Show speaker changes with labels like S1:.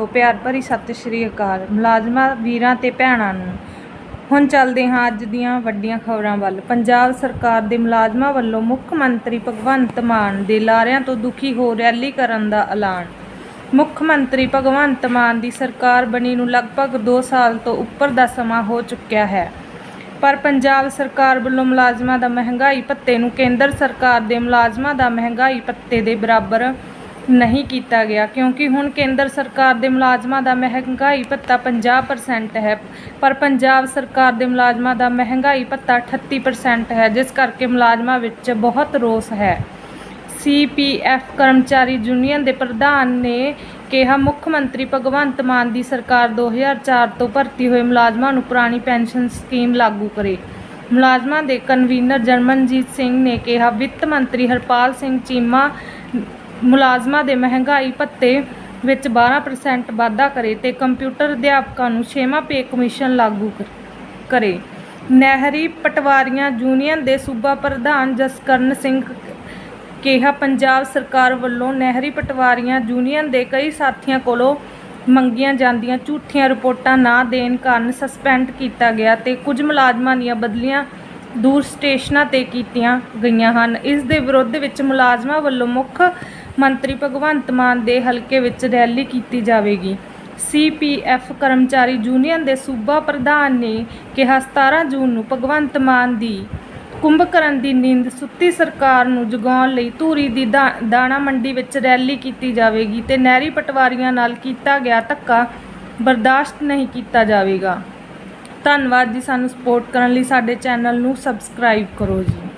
S1: ਤੋਂ ਪਿਆਰ ਭਰੀ ਸਤਿ ਸ਼੍ਰੀ ਅਕਾਲ। ਮੁਲਾਜ਼ਮਾਂ, ਵੀਰਾਂ ਤੇ ਭੈਣਾਂ ਨੂੰ ਹੁਣ ਚੱਲਦੇ ਹਾਂ ਅੱਜ ਦੀਆਂ ਵੱਡੀਆਂ ਖਬਰਾਂ ਵੱਲ। ਪੰਜਾਬ ਸਰਕਾਰ ਦੇ ਮੁਲਾਜ਼ਮਾਂ ਵੱਲੋਂ ਮੁੱਖ ਮੰਤਰੀ ਭਗਵੰਤ ਮਾਨ ਦੇ ਲਾਰਿਆਂ ਤੋਂ ਦੁਖੀ ਹੋ ਰੈਲੀ ਕਰਨ ਦਾ ਐਲਾਨ। ਮੁੱਖ ਮੰਤਰੀ ਭਗਵੰਤ ਮਾਨ ਦੀ ਸਰਕਾਰ ਬਣੀ ਨੂੰ ਲਗਭਗ 2 ਸਾਲ ਤੋਂ ਉੱਪਰ ਦਾ ਸਮਾਂ ਹੋ ਚੁੱਕਿਆ ਹੈ। ਪਰ ਪੰਜਾਬ ਸਰਕਾਰ ਵੱਲੋਂ ਮੁਲਾਜ਼ਮਾਂ ਦਾ ਮਹਿੰਗਾਈ ਭੱਤੇ ਨੂੰ ਕੇਂਦਰ ਸਰਕਾਰ ਦੇ ਮੁਲਾਜ਼ਮਾਂ ਦਾ ਮਹਿੰਗਾਈ ਭੱਤੇ ਦੇ ਬਰਾਬਰ ਨਹੀਂ ਕੀਤਾ ਗਿਆ ਕਿਉਂਕਿ ਹੁਣ ਕੇਂਦਰ ਸਰਕਾਰ ਦੇ ਮੁਲਾਜ਼ਮਾਂ ਦਾ ਮਹਿੰਗਾਈ ਭੱਤਾ 50% ਹੈ, ਪਰ ਪੰਜਾਬ ਸਰਕਾਰ ਦੇ ਮੁਲਾਜ਼ਮਾਂ ਦਾ ਮਹਿੰਗਾਈ ਭੱਤਾ 38% ਹੈ, ਜਿਸ ਕਰਕੇ ਮੁਲਾਜ਼ਮਾਂ ਵਿੱਚ ਬਹੁਤ ਰੋਸ ਹੈ। ਸੀਪੀਐਫ ਕਰਮਚਾਰੀ ਯੂਨੀਅਨ ਦੇ ਪ੍ਰਧਾਨ ਨੇ ਕਿਹਾ, ਮੁੱਖ ਮੰਤਰੀ ਭਗਵੰਤ ਮਾਨ ਦੀ ਸਰਕਾਰ 2004 ਤੋਂ ਭਰਤੀ ਹੋਏ ਮੁਲਾਜ਼ਮਾਂ ਨੂੰ ਪੁਰਾਣੀ ਪੈਨਸ਼ਨ ਸਕੀਮ ਲਾਗੂ ਕਰੇ। ਮੁਲਾਜ਼ਮਾਂ ਦੇ ਕਨਵੀਨਰ ਜਰਮਨਜੀਤ ਸਿੰਘ ਨੇ ਕਿਹਾ, ਵਿੱਤ ਮੰਤਰੀ ਹਰਪਾਲ ਸਿੰਘ ਚੀਮਾ ਮੁਲਾਜ਼ਮਾਂ ਦੇ ਮਹਿੰਗਾਈ ਭੱਤੇ ਵਿੱਚ 12% ਵਾਧਾ ਕਰੇ ਤੇ ਕੰਪਿਊਟਰ ਅਧਿਆਪਕਾਂ ਨੂੰ 6ਵਾਂ ਪੇ ਕਮਿਸ਼ਨ ਲਾਗੂ ਕਰੇ। ਨਹਿਰੀ ਪਟਵਾਰੀਆਂ ਯੂਨੀਅਨ ਦੇ ਸੂਬਾ ਪ੍ਰਧਾਨ ਜਸਕਰਨ ਸਿੰਘ ਕਿਹਾ, ਪੰਜਾਬ ਸਰਕਾਰ ਵੱਲੋਂ ਨਹਿਰੀ ਪਟਵਾਰੀਆਂ ਯੂਨੀਅਨ ਦੇ ਕਈ ਸਾਥੀਆਂ ਕੋਲੋਂ ਮੰਗੀਆਂ ਜਾਂਦੀਆਂ ਝੂਠੀਆਂ ਰਿਪੋਰਟਾਂ ਨਾ ਦੇਣ ਕਾਰਨ ਸਸਪੈਂਡ ਕੀਤਾ ਗਿਆ ਤੇ ਕੁਝ ਮੁਲਾਜ਼ਮਾਂ ਦੀਆਂ ਬਦਲੀਆਂ ਦੂਰ ਸਟੇਸ਼ਨਾਂ ਤੇ ਕੀਤੀਆਂ ਗਈਆਂ ਹਨ। ਇਸ ਦੇ ਵਿਰੁੱਧ ਵਿੱਚ ਮੁਲਾਜ਼ਮਾਂ ਵੱਲੋਂ ਮੁੱਖ ਮੰਤਰੀ ਭਗਵੰਤ ਮਾਨ ਦੇ ਹਲਕੇ ਵਿੱਚ ਰੈਲੀ ਕੀਤੀ ਜਾਵੇਗੀ। ਸੀਪੀਐਫ ਕਰਮਚਾਰੀ ਯੂਨੀਅਨ ਦੇ ਸੂਬਾ ਪ੍ਰਧਾਨ ਨੇ ਕਿਹਾ 17 ਜੂਨ ਨੂੰ ਭਗਵੰਤ ਮਾਨ ਦੀ ਕੁੰਭਕਰਨ ਦੀ ਨੀਂਦ ਸੁੱਤੀ ਸਰਕਾਰ ਨੂੰ ਜਗਾਉਣ ਲਈ ਧੂਰੀ ਦੀ ਦਾ- ਦਾਣਾ ਮੰਡੀ ਵਿੱਚ ਰੈਲੀ ਕੀਤੀ ਜਾਵੇਗੀ ਤੇ ਨਹਿਰੀ ਪਟਵਾਰੀਆਂ ਨਾਲ ਕੀਤਾ ਗਿਆ ਧੱਕਾ ਬਰਦਾਸ਼ਤ ਨਹੀਂ ਕੀਤਾ ਜਾਵੇਗਾ। ਧੰਨਵਾਦ ਜੀ ਸਾਨੂੰ ਸਪੋਰਟ ਕਰਨ ਲਈ, ਸਾਡੇ ਚੈਨਲ ਨੂੰ ਸਬਸਕ੍ਰਾਈਬ ਕਰੋ ਜੀ।